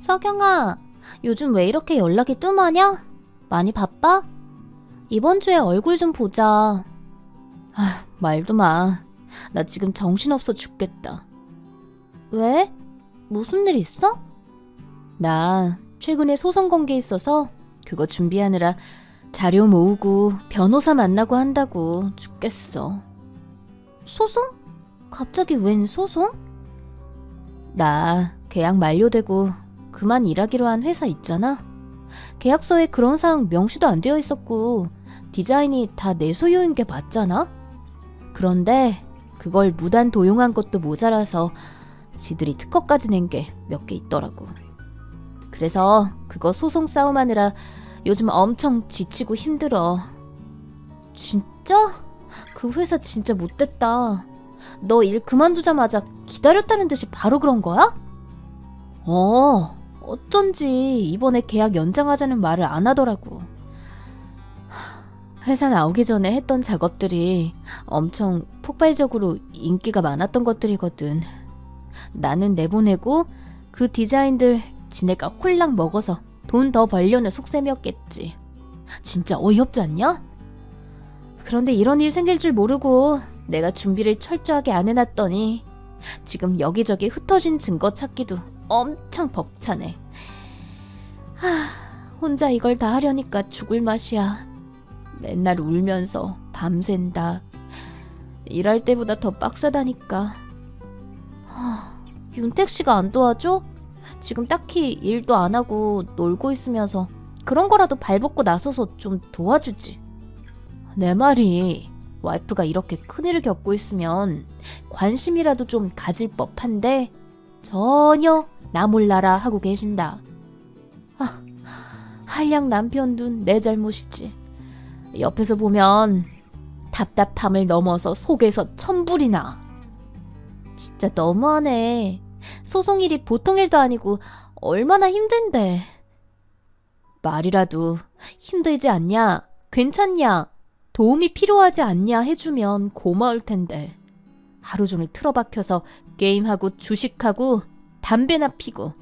석영아, 요즘 왜 이렇게 연락이 뜸하냐? 많이 바빠? 이번 주에 얼굴 좀 보자. 아, 말도 마. 나 지금 정신없어 죽겠다. 왜? 무슨 일 있어? 나 최근에 소송 건게 있어서 그거 준비하느라 자료 모으고 변호사 만나고 한다고 죽겠어. 소송? 갑자기 웬 소송? 나 계약 만료되고 그만 일하기로 한 회사 있잖아. 계약서에 그런 사항 명시도 안 되어 있었고 디자인이 다 내 소유인 게 맞잖아. 그런데 그걸 무단 도용한 것도 모자라서 지들이 특허까지 낸 게 몇 개 있더라고. 그래서 그거 소송 싸움하느라 요즘 엄청 지치고 힘들어. 진짜? 그 회사 진짜 못됐다. 너 일 그만두자마자 기다렸다는 듯이 바로 그런 거야? 어, 어쩐지 이번에 계약 연장하자는 말을 안 하더라고. 하, 회사 나오기 전에 했던 작업들이 엄청 폭발적으로 인기가 많았던 것들이거든. 나는 내보내고 그 디자인들 지네가 홀랑 먹어서 돈 더 벌려는 속셈이었겠지. 진짜 어이없지 않냐? 그런데 이런 일 생길 줄 모르고 내가 준비를 철저하게 안 해놨더니 지금 여기저기 흩어진 증거 찾기도 엄청 벅차네. 하, 혼자 이걸 다 하려니까 죽을 맛이야. 맨날 울면서 밤샌다. 일할 때보다 더 빡세다니까. 하, 윤택 씨가 안 도와줘? 지금 딱히 일도 안 하고 놀고 있으면서 그런 거라도 발벗고 나서서 좀 도와주지. 내 말이 와이프가 이렇게 큰일을 겪고 있으면 관심이라도 좀 가질 법한데 전혀 나 몰라라 하고 계신다. 아, 한량 남편도 내 잘못이지. 옆에서 보면 답답함을 넘어서 속에서 천불이 나. 진짜 너무하네. 소송 일이 보통 일도 아니고 얼마나 힘든데. 말이라도 힘들지 않냐? 괜찮냐? 도움이 필요하지 않냐 해주면 고마울 텐데. 하루 종일 틀어박혀서 게임하고 주식하고 담배나 피고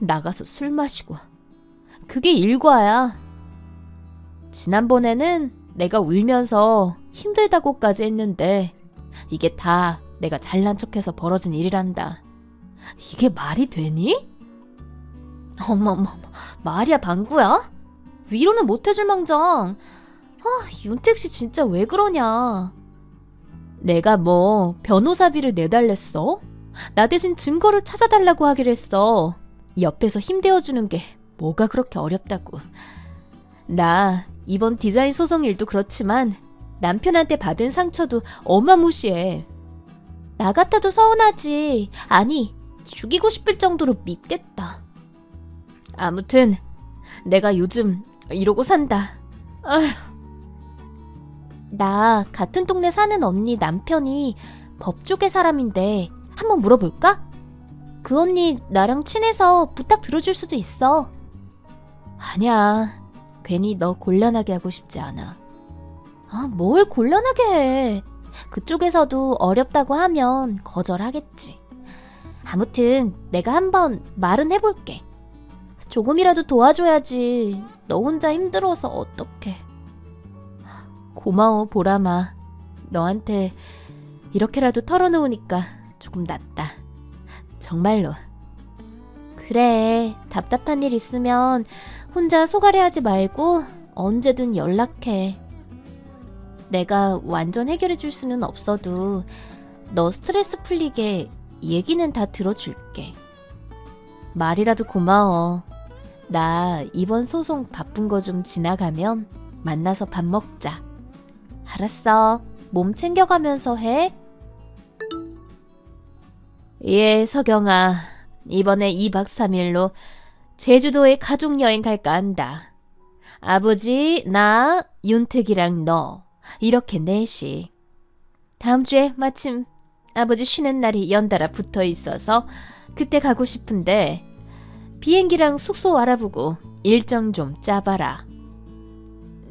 나가서 술 마시고 그게 일과야. 지난번에는 내가 울면서 힘들다고까지 했는데 이게 다 내가 잘난 척해서 벌어진 일이란다. 이게 말이 되니? 어머머, 말이야 방구야? 위로는 못 해줄 망정. 아, 윤택 씨 진짜 왜 그러냐? 내가 뭐 변호사비를 내달랬어? 나 대신 증거를 찾아달라고 하기로 했어. 옆에서 힘대어 주는 게 뭐가 그렇게 어렵다고. 나 이번 디자인 소송 일도 그렇지만 남편한테 받은 상처도 어마무시해. 나 같아도 서운하지. 아니, 죽이고 싶을 정도로 밉겠다. 아무튼 내가 요즘 이러고 산다. 아휴. 나 같은 동네 사는 언니 남편이 법조계 사람인데 한번 물어볼까? 그 언니 나랑 친해서 부탁 들어줄 수도 있어. 아니야. 괜히 너 곤란하게 하고 싶지 않아. 아, 뭘 곤란하게 해. 그쪽에서도 어렵다고 하면 거절하겠지. 아무튼 내가 한번 말은 해볼게. 조금이라도 도와줘야지. 너 혼자 힘들어서 어떡해. 고마워, 보람아. 너한테 이렇게라도 털어놓으니까 조금 낫다. 정말로. 그래, 답답한 일 있으면 혼자 소갈해하지 말고 언제든 연락해. 내가 완전 해결해 줄 수는 없어도 너 스트레스 풀리게 얘기는 다 들어줄게. 말이라도 고마워. 나 이번 소송 바쁜 거 좀 지나가면 만나서 밥 먹자. 알았어. 몸 챙겨가면서 해. 예, 서경아. 이번에 2박 3일로 제주도에 가족 여행 갈까 한다. 아버지, 나, 윤택이랑 너. 이렇게 넷이. 다음 주에 마침 아버지 쉬는 날이 연달아 붙어 있어서 그때 가고 싶은데 비행기랑 숙소 알아보고 일정 좀 짜봐라.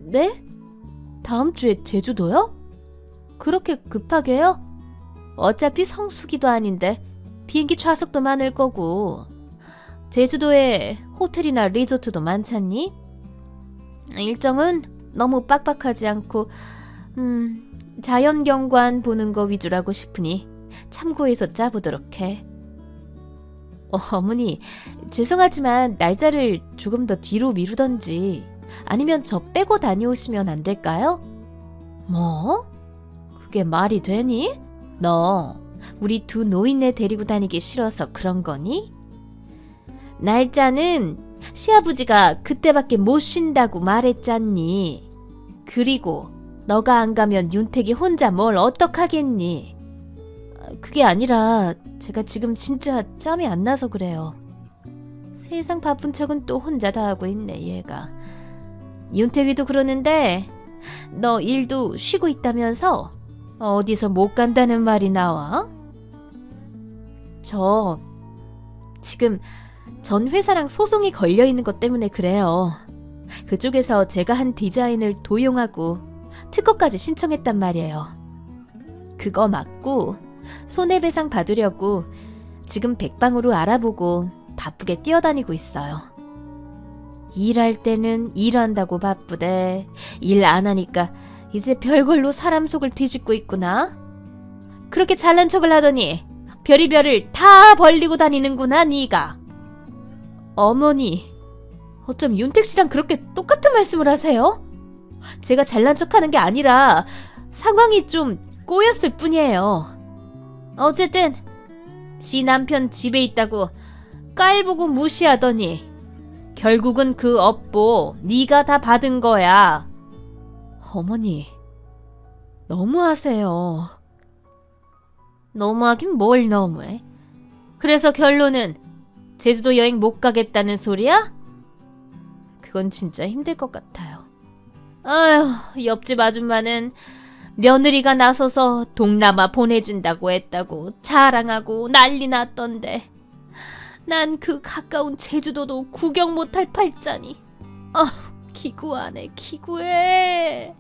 네? 다음 주에 제주도요? 그렇게 급하게요? 어차피 성수기도 아닌데 비행기 좌석도 많을 거고 제주도에 호텔이나 리조트도 많잖니? 일정은 너무 빡빡하지 않고 음, 자연 경관 보는 거 위주라고 싶으니 참고해서 짜보도록 해. 어, 어머니, 죄송하지만 날짜를 조금 더 뒤로 미루던지 아니면 저 빼고 다녀오시면 안 될까요? 뭐? 그게 말이 되니? 너 우리 두 노인네 데리고 다니기 싫어서 그런 거니? 날짜는 시아버지가 그때밖에 못 쉰다고 말했잖니. 그리고 너가 안 가면 윤택이 혼자 뭘 어떡하겠니? 아, 그게 아니라 제가 지금 진짜 짬이 안 나서 그래요. 세상 바쁜 척은 또 혼자 다 하고 있네 얘가. 윤택이도 그러는데 너 일도 쉬고 있다면서 어디서 못 간다는 말이 나와? 저 지금 전 회사랑 소송이 걸려 있는 것 때문에 그래요. 그쪽에서 제가 한 디자인을 도용하고 특허까지 신청했단 말이에요. 그거 맞고 손해배상 받으려고 지금 백방으로 알아보고 바쁘게 뛰어다니고 있어요. 일할 때는 일한다고 바쁘대. 일 안 하니까 이제 별걸로 사람 속을 뒤집고 있구나. 그렇게 잘난 척을 하더니 별이별을 다 벌리고 다니는구나, 네가. 어머니, 어쩜 윤택 씨랑 그렇게 똑같은 말씀을 하세요? 제가 잘난 척하는 게 아니라 상황이 좀 꼬였을 뿐이에요. 어쨌든 지 남편 집에 있다고 깔보고 무시하더니 결국은 그 업보 네가 다 받은 거야. 어머니, 너무하세요. 너무하긴 뭘 너무해? 그래서 결론은 제주도 여행 못 가겠다는 소리야? 그건 진짜 힘들 것 같아요. 아휴, 옆집 아줌마는 며느리가 나서서 동남아 보내준다고 했다고 자랑하고 난리 났던데. 난 그 가까운 제주도도 구경 못할 팔자니. 아, 기구하네, 기구해.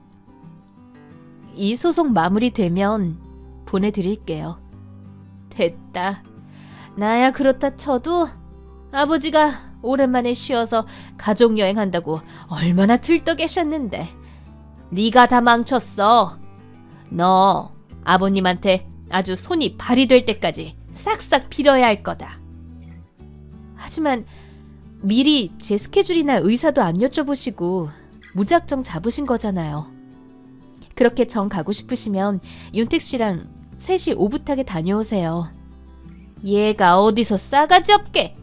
이 소송 마무리되면 보내드릴게요. 됐다. 나야 그렇다 쳐도 아버지가 오랜만에 쉬어서 가족 여행한다고 얼마나 들떠 계셨는데 네가 다 망쳤어. 너 아버님한테 아주 손이 발이 될 때까지 싹싹 빌어야 할 거다. 하지만 미리 제 스케줄이나 의사도 안 여쭤보시고 무작정 잡으신 거잖아요. 그렇게 정 가고 싶으시면 윤택 씨랑 셋이 오붓하게 다녀오세요. 얘가 어디서 싸가지 없게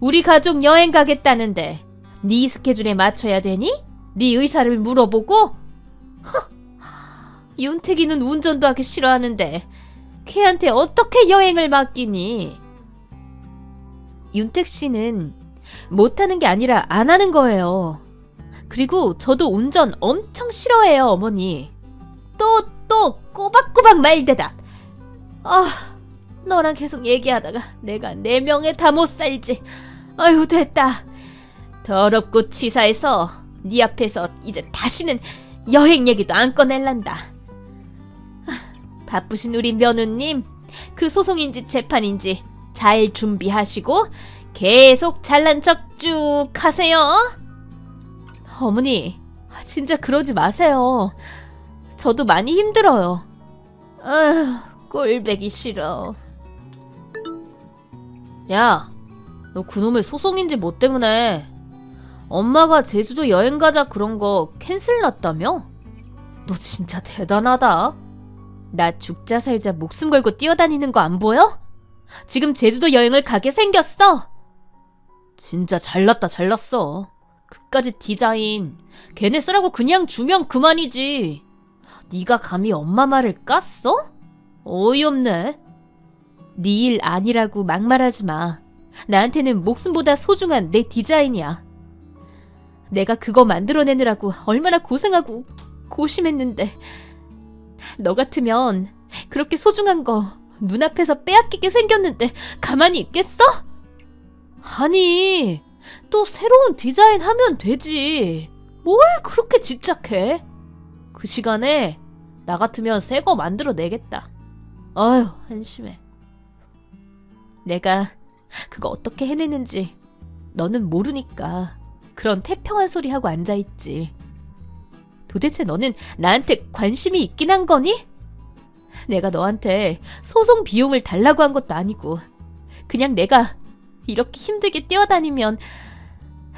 우리 가족 여행 가겠다는데 네 스케줄에 맞춰야 되니? 네 의사를 물어보고? 허, 윤택이는 운전도 하기 싫어하는데 걔한테 어떻게 여행을 맡기니? 윤택 씨는 못하는 게 아니라 안 하는 거예요. 그리고 저도 운전 엄청 싫어해요, 어머니. 또, 또, 꼬박꼬박 말대다. 아, 너랑 계속 얘기하다가 내가 네 명에 다 못 살지. 아유, 됐다. 더럽고 치사해서 네 앞에서 이제 다시는 여행 얘기도 안 꺼낼란다. 아, 바쁘신 우리 며느님, 그 소송인지 재판인지 잘 준비하시고 계속 잘난 척 쭉 하세요. 어머니, 진짜 그러지 마세요. 저도 많이 힘들어요. 아휴, 꼴배기 싫어. 야, 너 그놈의 소송인지 뭐 때문에 엄마가 제주도 여행 가자 그런 거 캔슬 났다며? 너 진짜 대단하다. 나 죽자 살자 목숨 걸고 뛰어다니는 거 안 보여? 지금 제주도 여행을 가게 생겼어. 진짜 잘났다 잘났어. 그까지 디자인 걔네 쓰라고 그냥 주면 그만이지. 네가 감히 엄마 말을 깠어? 어이없네. 네 일 아니라고 막말하지 마. 나한테는 목숨보다 소중한 내 디자인이야. 내가 그거 만들어내느라고 얼마나 고생하고 고심했는데 너 같으면 그렇게 소중한 거 눈앞에서 빼앗기게 생겼는데 가만히 있겠어? 아니 또 새로운 디자인 하면 되지 뭘 그렇게 집착해 그 시간에 나 같으면 새 거 만들어 내겠다 아휴 한심해 내가 그거 어떻게 해내는지 너는 모르니까 그런 태평한 소리 하고 앉아있지. 도대체 너는 나한테 관심이 있긴 한 거니? 내가 너한테 소송 비용을 달라고 한 것도 아니고 그냥 내가 이렇게 힘들게 뛰어다니면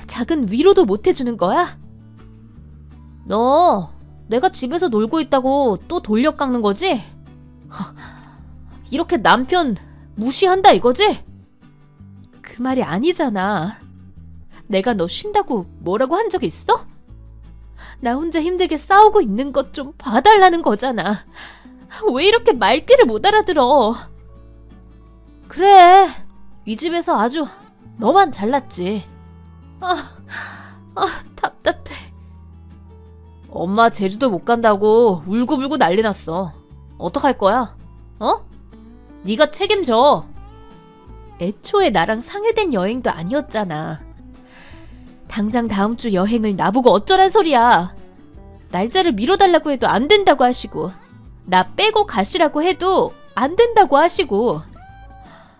작은 위로도 못 해주는 거야? 너 내가 집에서 놀고 있다고 또 돌려 깎는 거지? 하, 이렇게 남편 무시한다 이거지? 그 말이 아니잖아. 내가 너 쉰다고 뭐라고 한 적 있어? 나 혼자 힘들게 싸우고 있는 것 좀 봐달라는 거잖아. 왜 이렇게 말귀를 못 알아들어? 그래, 이 집에서 아주 너만 잘났지. 아, 아, 답답해. 엄마 제주도 못 간다고 울고불고 난리 났어. 어떡할 거야? 어? 네가 책임져. 애초에 나랑 상의된 여행도 아니었잖아. 당장 다음 주 여행을 나보고 어쩌란 소리야. 날짜를 미뤄달라고 해도 안 된다고 하시고, 나 빼고 가시라고 해도 안 된다고 하시고,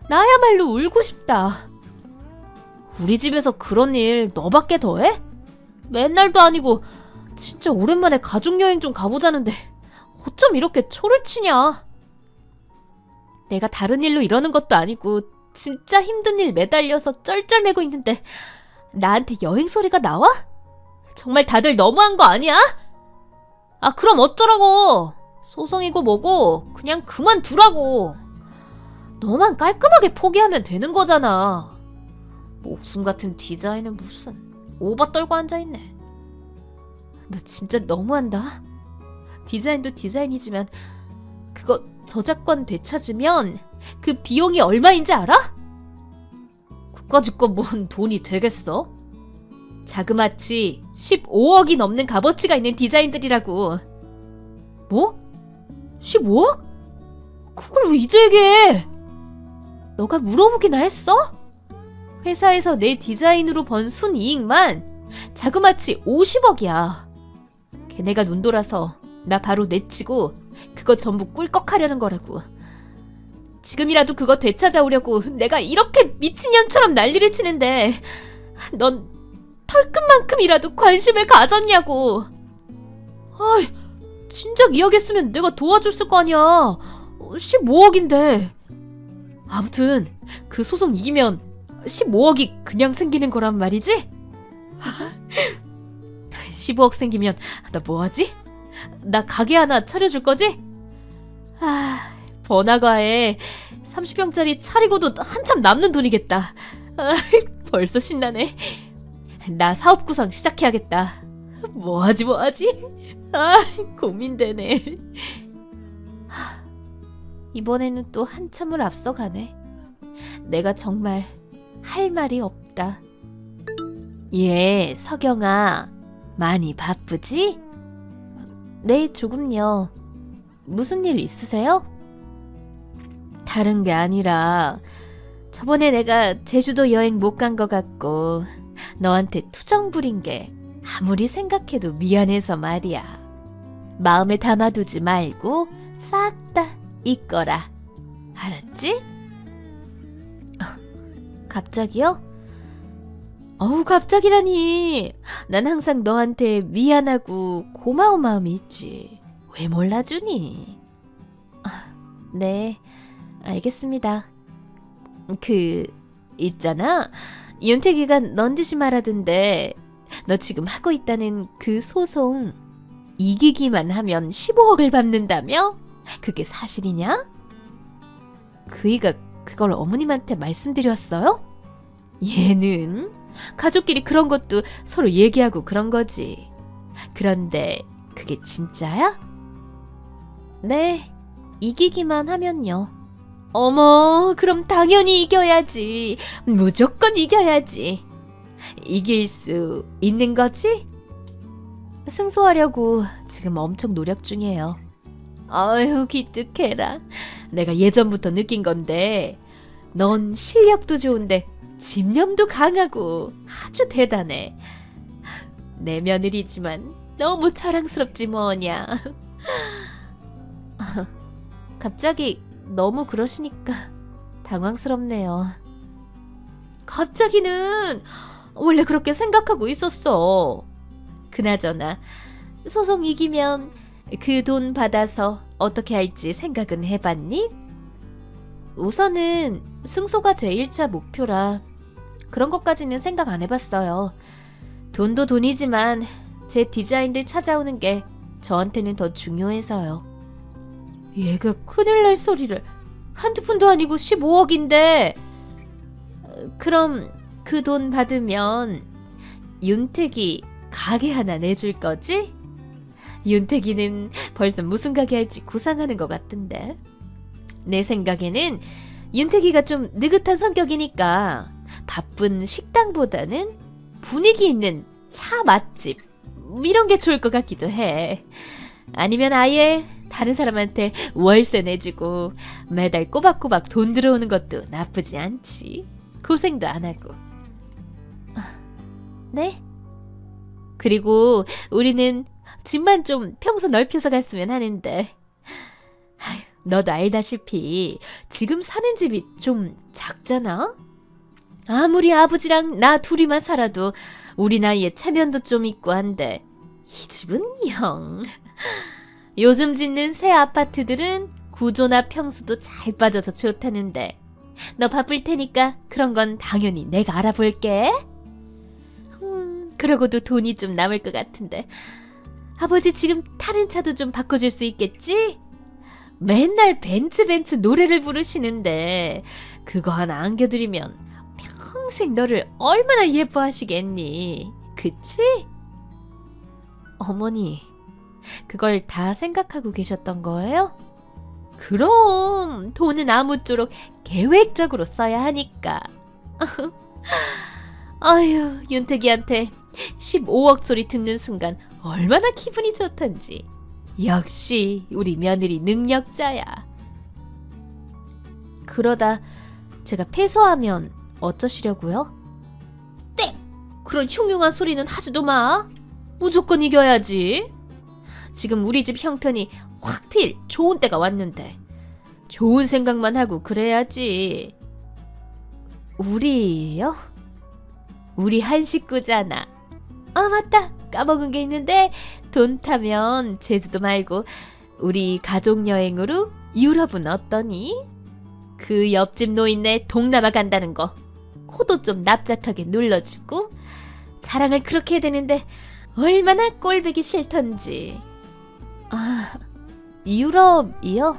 나야말로 울고 싶다. 우리 집에서 그런 일 너밖에 더 해? 맨날도 아니고, 진짜 오랜만에 가족여행 좀 가보자는데, 어쩜 이렇게 초를 치냐? 내가 다른 일로 이러는 것도 아니고, 진짜 힘든 일 매달려서 쩔쩔매고 있는데, 나한테 여행 소리가 나와? 정말 다들 너무한 거 아니야? 아, 그럼 어쩌라고? 소송이고 뭐고, 그냥 그만두라고. 너만 깔끔하게 포기하면 되는 거잖아. 목숨 같은 디자인은 무슨 오바 떨고 앉아있네. 너 진짜 너무한다. 디자인도 디자인이지만, 그거 저작권 되찾으면 그 비용이 얼마인지 알아? 그까짓 건뭔 돈이 되겠어? 자그마치 15억이 넘는 값어치가 있는 디자인들이라고. 뭐? 15억? 그걸 왜 이제 얘기해? 너가 물어보기나 했어? 회사에서 내 디자인으로 번 순이익만 자그마치 50억이야. 걔네가 눈 돌아서 나 바로 내치고 그거 전부 꿀꺽하려는 거라고. 지금이라도 그거 되찾아오려고 내가 이렇게 미친년처럼 난리를 치는데 넌 털끝만큼이라도 관심을 가졌냐고. 아이, 진작 이야기했으면 내가 도와줬을 거 아니야. 15억인데. 아무튼 그 소송 이기면 15억이 그냥 생기는 거란 말이지? 15억 생기면 나 뭐하지? 나 가게 하나 차려줄 거지? 아, 번화가에 30평짜리 차리고도 한참 남는 돈이겠다. 아, 벌써 신나네. 나 사업 구상 시작해야겠다. 뭐하지 뭐하지? 아, 고민되네. 하, 이번에는 또 한참을 앞서가네. 내가 정말 할 말이 없다. 예, 서경아. 많이 바쁘지? 네, 조금요. 무슨 일 있으세요? 다른 게 아니라 저번에 내가 제주도 여행 못 간 것 같고 너한테 투정 부린 게 아무리 생각해도 미안해서 말이야. 마음에 담아두지 말고 싹 다 잊거라. 알았지? 어, 갑자기요? 어우, 갑자기라니. 난 항상 너한테 미안하고 고마운 마음이 있지. 왜 몰라주니? 아, 네, 알겠습니다. 그, 있잖아. 윤태기가 넌지시 말하던데, 너 지금 하고 있다는 그 소송, 이기기만 하면 15억을 받는다며? 그게 사실이냐? 그이가 그걸 어머님한테 말씀드렸어요? 얘는 가족끼리 그런 것도 서로 얘기하고 그런 거지. 그런데 그게 진짜야? 네, 이기기만 하면요. 어머, 그럼 당연히 이겨야지. 무조건 이겨야지. 이길 수 있는 거지? 승소하려고 지금 엄청 노력 중이에요. 아유, 기특해라. 내가 예전부터 느낀 건데, 넌 실력도 좋은데 집념도 강하고 아주 대단해. 내 며느리지만 너무 자랑스럽지 뭐냐. 갑자기 너무 그러시니까 당황스럽네요. 갑자기는 원래 그렇게 생각하고 있었어. 그나저나 소송 이기면 그 돈 받아서 어떻게 할지 생각은 해봤니? 우선은 승소가 제 1차 목표라 그런 것까지는 생각 안 해봤어요. 돈도 돈이지만 제 디자인들 찾아오는 게 저한테는 더 중요해서요. 얘가 큰일 날 소리를 한두 푼도 아니고 15억인데 그럼 그 돈 받으면 윤택이 가게 하나 내줄 거지? 윤택이는 벌써 무슨 가게 할지 구상하는 것 같은데 내 생각에는 윤택이가 좀 느긋한 성격이니까 바쁜 식당보다는 분위기 있는 차 맛집 이런 게 좋을 것 같기도 해. 아니면 아예 다른 사람한테 월세 내주고 매달 꼬박꼬박 돈 들어오는 것도 나쁘지 않지. 고생도 안 하고. 아, 네? 그리고 우리는 집만 좀 평소 넓혀서 갔으면 하는데. 너도 알다시피 지금 사는 집이 좀 작잖아? 아무리 아버지랑 나 둘이만 살아도 우리 나이에 체면도 좀 있고 한데 이 집은 영. 요즘 짓는 새 아파트들은 구조나 평수도 잘 빠져서 좋다는데 너 바쁠 테니까 그런 건 당연히 내가 알아볼게. 음, 그러고도 돈이 좀 남을 것 같은데 아버지 지금 타는 차도 좀 바꿔줄 수 있겠지? 맨날 벤츠 벤츠 노래를 부르시는데 그거 하나 안겨드리면 평생 너를 얼마나 예뻐하시겠니? 그치? 어머니, 그걸 다 생각하고 계셨던 거예요? 그럼 돈은 아무쪼록 계획적으로 써야 하니까. 아휴, 윤택이한테 15억 소리 듣는 순간 얼마나 기분이 좋던지. 역시 우리 며느리 능력자야. 그러다 제가 패소하면 어쩌시려고요? 땡! 그런 흉흉한 소리는 하지도 마. 무조건 이겨야지. 지금 우리 집 형편이 확 필 좋은 때가 왔는데 좋은 생각만 하고 그래야지. 우리요? 우리 한 식구잖아. 아 맞다 까먹은 게 있는데 돈 타면 제주도 말고 우리 가족 여행으로 유럽은 어떠니? 그 옆집 노인네 동남아 간다는 거 코도 좀 납작하게 눌러주고 자랑을 그렇게 해야 되는데 얼마나 꼴보기 싫던지. 아, 유럽이요?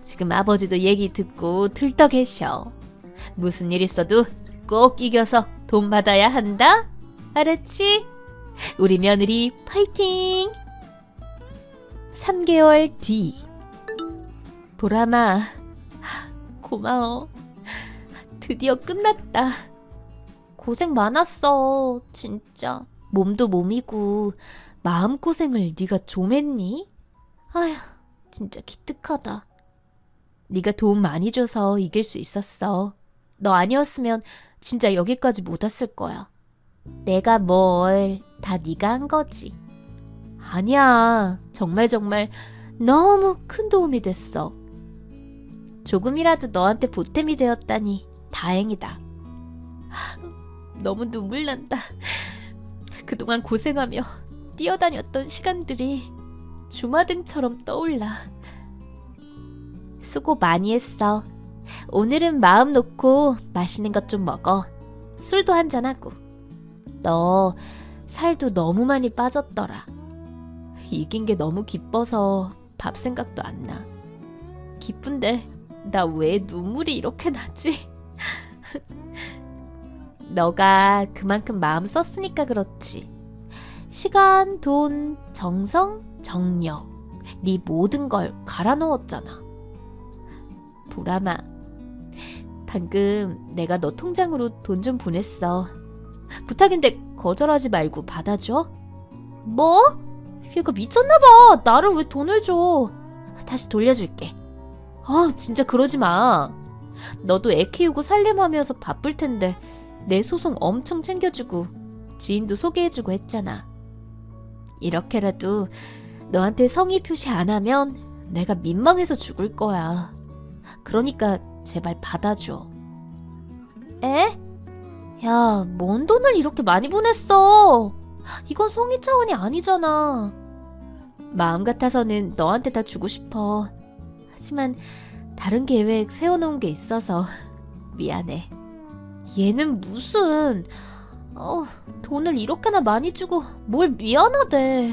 지금 아버지도 얘기 듣고 들떠 계셔. 무슨 일 있어도 꼭 이겨서 돈 받아야 한다? 알았지? 우리 며느리 파이팅! 3개월 뒤. 보람아, 고마워. 드디어 끝났다. 고생 많았어, 진짜. 몸도 몸이고 마음고생을 네가 좀 했니? 아휴, 진짜 기특하다. 네가 도움 많이 줘서 이길 수 있었어. 너 아니었으면 진짜 여기까지 못 왔을 거야. 내가 뭘 다 네가 한 거지. 아니야. 정말 정말 너무 큰 도움이 됐어. 조금이라도 너한테 보탬이 되었다니 다행이다. 하, 너무 눈물 난다. 그동안 고생하며 뛰어다녔던 시간들이 주마등처럼 떠올라. 수고 많이 했어. 오늘은 마음 놓고 맛있는 것 좀 먹어. 술도 한잔하고. 너 살도 너무 많이 빠졌더라. 이긴 게 너무 기뻐서 밥 생각도 안 나. 기쁜데 나 왜 눈물이 이렇게 나지? 너가 그만큼 마음 썼으니까 그렇지. 시간, 돈, 정성, 정력, 네 모든 걸 갈아 넣었잖아. 보람아, 방금 내가 너 통장으로 돈 좀 보냈어. 부탁인데 거절하지 말고 받아줘. 뭐? 얘가 미쳤나봐. 나를 왜 돈을 줘? 다시 돌려줄게. 아, 진짜 그러지 마. 너도 애 키우고 살림하면서 바쁠 텐데 내 소송 엄청 챙겨주고 지인도 소개해주고 했잖아. 이렇게라도 너한테 성의 표시 안 하면 내가 민망해서 죽을 거야. 그러니까 제발 받아줘. 에? 야, 뭔 돈을 이렇게 많이 보냈어? 이건 성의 차원이 아니잖아. 마음 같아서는 너한테 다 주고 싶어. 하지만 다른 계획 세워놓은 게 있어서 미안해. 얘는 무슨 어, 돈을 이렇게나 많이 주고 뭘 미안하대.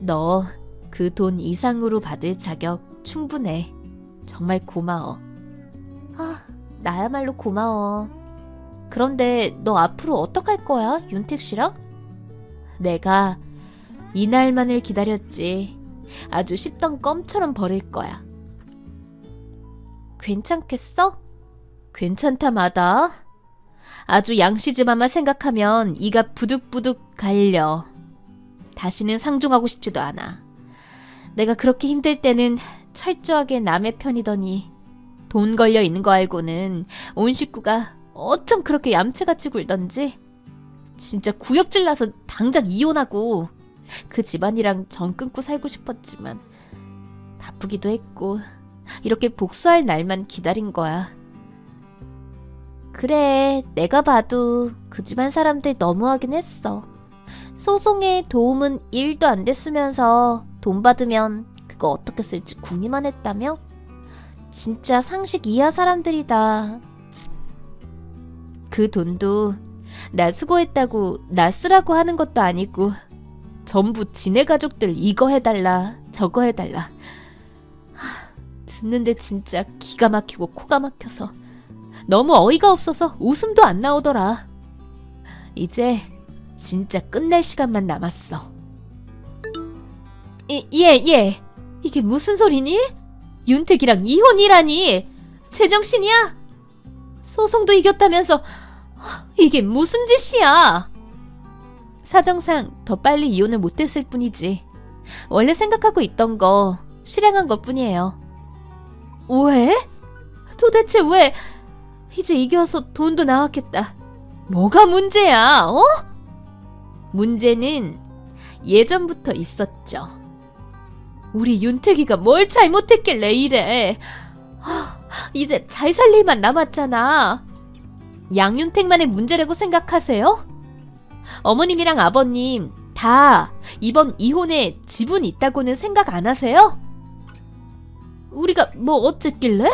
너 그 돈 이상으로 받을 자격 충분해. 정말 고마워. 아, 나야말로 고마워. 그런데 너 앞으로 어떡할 거야, 윤택 씨랑? 내가 이날만을 기다렸지. 아주 씹던 껌처럼 버릴 거야. 괜찮겠어? 괜찮다 마다. 아주 양시즈만만 생각하면 이가 부득부득 갈려. 다시는 상종하고 싶지도 않아. 내가 그렇게 힘들 때는 철저하게 남의 편이더니 돈 걸려 있는 거 알고는 온 식구가 어쩜 그렇게 얌체같이 굴던지 진짜 구역질 나서 당장 이혼하고 그 집안이랑 정 끊고 살고 싶었지만 바쁘기도 했고 이렇게 복수할 날만 기다린 거야. 그래, 내가 봐도 그 집안 사람들 너무하긴 했어. 소송에 도움은 1도 안 됐으면서 돈 받으면 그거 어떻게 쓸지 궁리만 했다며? 진짜 상식 이하 사람들이다. 그 돈도 나 수고했다고 나 쓰라고 하는 것도 아니고 전부 지네 가족들 이거 해달라 저거 해달라 하, 듣는데 진짜 기가 막히고 코가 막혀서 너무 어이가 없어서 웃음도 안 나오더라 이제 진짜 끝낼 시간만 남았어 예, 예, 예. 이게 무슨 소리니? 윤택이랑 이혼이라니 제정신이야? 소송도 이겼다면서 이게 무슨 짓이야? 사정상 더 빨리 이혼을 못했을 뿐이지. 원래 생각하고 있던 거 실행한 것 뿐이에요. 왜? 도대체 왜? 이제 이겨서 돈도 나왔겠다. 뭐가 문제야, 어? 문제는 예전부터 있었죠. 우리 윤택이가 뭘 잘못했길래 이래. 하, 이제 잘 살 일만 남았잖아. 양윤택만의 문제라고 생각하세요? 어머님이랑 아버님 다 이번 이혼에 지분 있다고는 생각 안 하세요? 우리가 뭐 어쨌길래?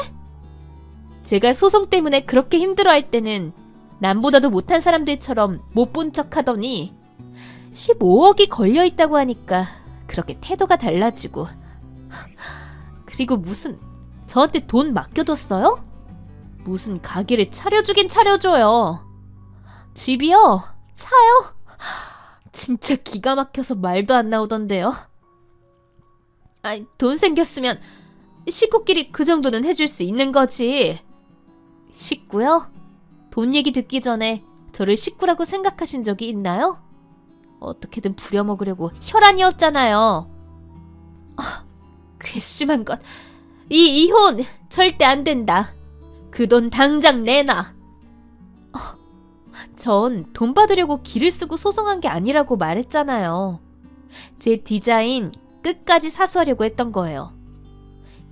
제가 소송 때문에 그렇게 힘들어할 때는 남보다도 못한 사람들처럼 못 본 척 하더니 15억이 걸려 있다고 하니까 그렇게 태도가 달라지고 그리고 무슨 저한테 돈 맡겨뒀어요? 무슨 가게를 차려주긴 차려줘요. 집이요? 차요? 진짜 기가 막혀서 말도 안 나오던데요. 아이, 돈 생겼으면 식구끼리 그 정도는 해줄 수 있는 거지. 식구요? 돈 얘기 듣기 전에 저를 식구라고 생각하신 적이 있나요? 어떻게든 부려먹으려고 혈안이었잖아요. 아, 괘씸한 것. 이 이혼 절대 안 된다. 그 돈 당장 내놔. 어, 전돈 받으려고 길을 쓰고 소송한 게 아니라고 말했잖아요. 제 디자인 끝까지 사수하려고 했던 거예요.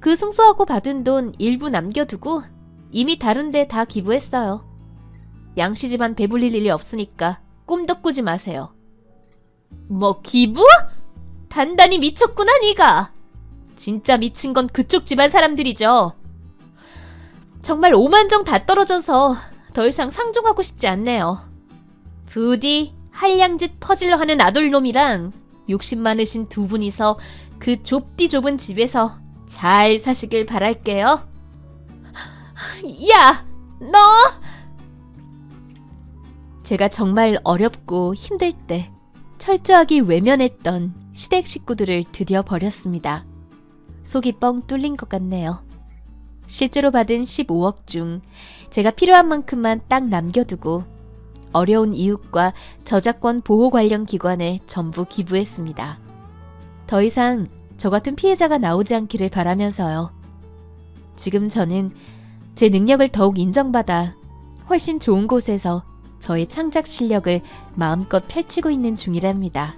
그 승소하고 받은 돈 일부 남겨두고 이미 다른 데 다 기부했어요. 양씨 집안 배불릴 일이 없으니까 꿈도 꾸지 마세요. 뭐 기부? 단단히 미쳤구나 네가. 진짜 미친 건 그쪽 집안 사람들이죠. 정말 오만정 다 떨어져서 더 이상 상종하고 싶지 않네요. 부디 한량짓 퍼질러 하는 아돌놈이랑 욕심 많으신 두 분이서 그 좁디 좁은 집에서 잘 사시길 바랄게요. 야, 너! 제가 정말 어렵고 힘들 때 철저하게 외면했던 시댁 식구들을 드디어 버렸습니다. 속이 뻥 뚫린 것 같네요. 실제로 받은 15억 중 제가 필요한 만큼만 딱 남겨두고 어려운 이웃과 저작권 보호 관련 기관에 전부 기부했습니다. 더 이상 저 같은 피해자가 나오지 않기를 바라면서요. 지금 저는 제 능력을 더욱 인정받아 훨씬 좋은 곳에서 저의 창작 실력을 마음껏 펼치고 있는 중이랍니다.